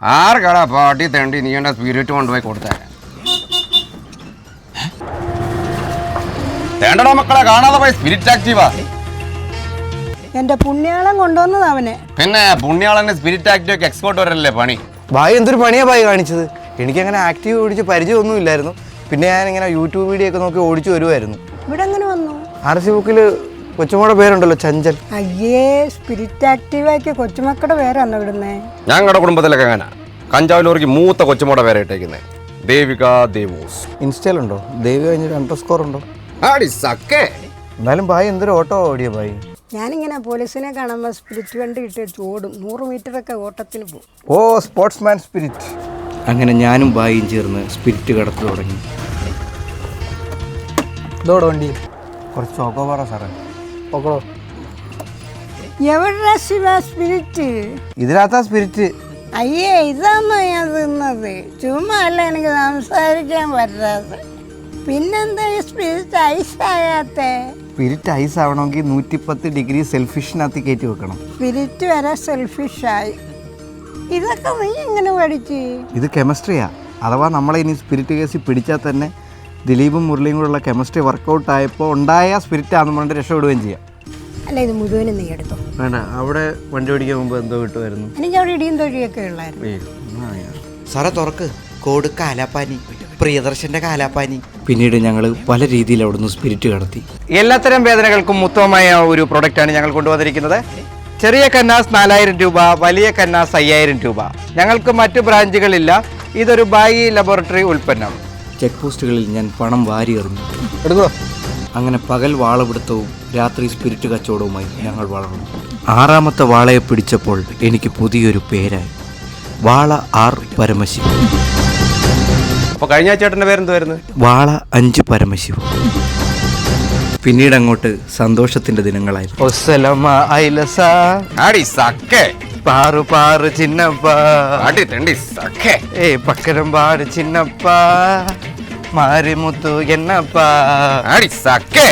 ആർക്കടാ പാട്ടി തേണ്ടി നീ എന്റെ സ്പിരിറ്റ് കൊണ്ടുപോയി കൊടുത്തേ? തേണ്ടടാ മക്കളെ കാണാതെ പോയി സ്പിരിറ്റ് ആക്റ്റീവാ എന്റെ പുണ്യാളം കൊണ്ടുവന്നത് അവനെ. പിന്നെ പുണ്യാളന്റെ സ്പിരിറ്റ് ആക്റ്റീവ് എക്സ്പോർട്ട് വരല്ലേ പണി? ഭായി എന്തൊരു പണിയാ ഭായി കാണിച്ചത്? എനിക്കങ്ങനെ ആക്റ്റീവ് ഓടിച്ച് പരിചയമൊന്നും ഇല്ലായിരുന്നു പിന്നെ ഞാൻ ഇങ്ങനെ യൂട്യൂബ് വീഡിയോ ഒക്കെ നോക്കി ഓടിച്ചു വരുമായിരുന്നു ഇവിടെ എങ്ങനെ വന്നു ആർ സി ബുക്കിൽ കൊച്ചുമോടെ പേരുണ്ടല്ലോ ചഞ്ചൽ. അയ്യേ സ്പിരിറ്റ് ആക്റ്റീവാക്കിയ കൊച്ചുമക്കളുടെ പേരാണ് ഇവിടുന്നേ? ഞങ്ങളുടെ കുടുംബത്തിലൊക്കെ അങ്ങനെ. കഞ്ചാവിലൂർക്ക് മൂത്ത കൊച്ചുമോടെ പേരെ ഇട്ടേക്കുന്നത് ദേവിക ദേവൂസ്. ഇൻസ്റ്റയിലുണ്ടോ? ദേവി കഴിഞ്ഞൊരു അണ്ടർ സ്കോർ ഉണ്ടോ? ആടി സക്കേ. എന്നാലും ഭായി എന്തൊരു ഓട്ടോ ഓടിയ ഭായി. ഞാനിങ്ങനെ പോലീസിനെ കാണുമ്പോൾ സ്പിരിറ്റ് വണ്ടി ഇട്ട് ഓടും നൂറ് മീറ്ററൊക്കെ ഓട്ടത്തിന് പോകും. ഓ സ്പോർട്സ്മാൻ സ്പിരിറ്റ് അങ്ങനെ ഞാനും ഭായിയും ചേർന്ന് സ്പിരിറ്റ് കടത്തു തുടങ്ങി. ഇതോടെ വണ്ടി. കുറച്ച് ഓക്കോ പറ സാറേ. ഓക്കോ എവിടെ ശിവ സ്പിരിറ്റ്? ഇതിനകത്താ സ്പിരിറ്റ്. അയ്യേ ഇതാണോ ഞാൻ തിന്നത്? ചുമ്മാ അല്ല എനിക്ക് സംസാരിക്കാൻ പറ്റാതെ പിന്നെന്താ ഈ സ്പിരിറ്റ് ഐസാകാത്തെ സ്പിരിറ്റ് ഐസ് ആവണമെങ്കിൽ നൂറ്റിപ്പത്ത് ഡിഗ്രി സെൽഫിഷിനകത്ത് കയറ്റി വെക്കണം. സ്പിരിറ്റ് വരെ സെൽഫിഷായി. ഇതൊക്കെ നീ എങ്ങനെ പഠിച്ചു? ഇത് കെമിസ്ട്രിയാ. അഥവാ നമ്മളെ ഇനി സ്പിരിറ്റ് കേസിൽ പിടിച്ചാൽ തന്നെ ദിലീപും മുരളിയും കൂടെയുള്ള കെമിസ്ട്രി വർക്കൗട്ട് ആയപ്പോൾ ഉണ്ടായ സ്പിരിറ്റ് ആണെന്ന് പറഞ്ഞിട്ട് രക്ഷപ്പെടുകയും ചെയ്യാം. അല്ല ഇത് മുഴുവനും നീ എടുത്തോ? വേണ്ട അവിടെ വണ്ടി ഓടിക്കാൻ മുമ്പ് എന്തോ കിട്ടുമായിരുന്നു. എനിക്ക് അവിടെ ഇടിയും തൊഴിയൊക്കെ ഉള്ളായിരുന്നു. സാറേ തുറക്ക്. കോട് കാലാപ്പാനി. പ്രിയദർശന്റെ കാലാപ്പാനി. പിന്നീട് ഞങ്ങൾ പല രീതിയിൽ അവിടുന്ന് സ്പിരിറ്റ് കടത്തി. എല്ലാത്തരം വേദനകൾക്കും ഉത്തമമായ ഒരു പ്രൊഡക്റ്റാണ് ഞങ്ങൾ കൊണ്ടുവന്നിരിക്കുന്നത്. ചെറിയ കന്നാസ് നാലായിരം രൂപ വലിയ കന്നാസ് അയ്യായിരം രൂപ. ഞങ്ങൾക്ക് മറ്റു ബ്രാഞ്ചുകളില്ല ഇതൊരു ബായി ലബോറട്ടറി ഉൽപ്പന്നം. ചെക്ക് പോസ്റ്റുകളിൽ ഞാൻ പണം വാരി എറിഞ്ഞു. എടുക്കോ അങ്ങനെ പകൽ വാളപിടുത്തവും രാത്രി സ്പിരിറ്റ് കച്ചവടവുമായി ഞങ്ങൾ വളർന്നു. ആറാമത്തെ വാളയെ പിടിച്ചപ്പോൾ എനിക്ക് പുതിയൊരു പേരായി. വാള ആർ പരമശിവ. അപ്പൊ കഴിഞ്ഞ ചേട്ടന്റെ പേരെന്തായിരുന്നു വാള അഞ്ച് പരമശിവ. പിന്നീട് അങ്ങോട്ട് സന്തോഷത്തിന്റെ ദിനങ്ങളായിരുന്നു. ആടി സക്കേ പാറു പാറു ചിന്നപ്പ. ഏ പക്കരം പാട് ചിന്നപ്പ. മാരിമുത്തു എന്നപ്പ ആടി സക്കേ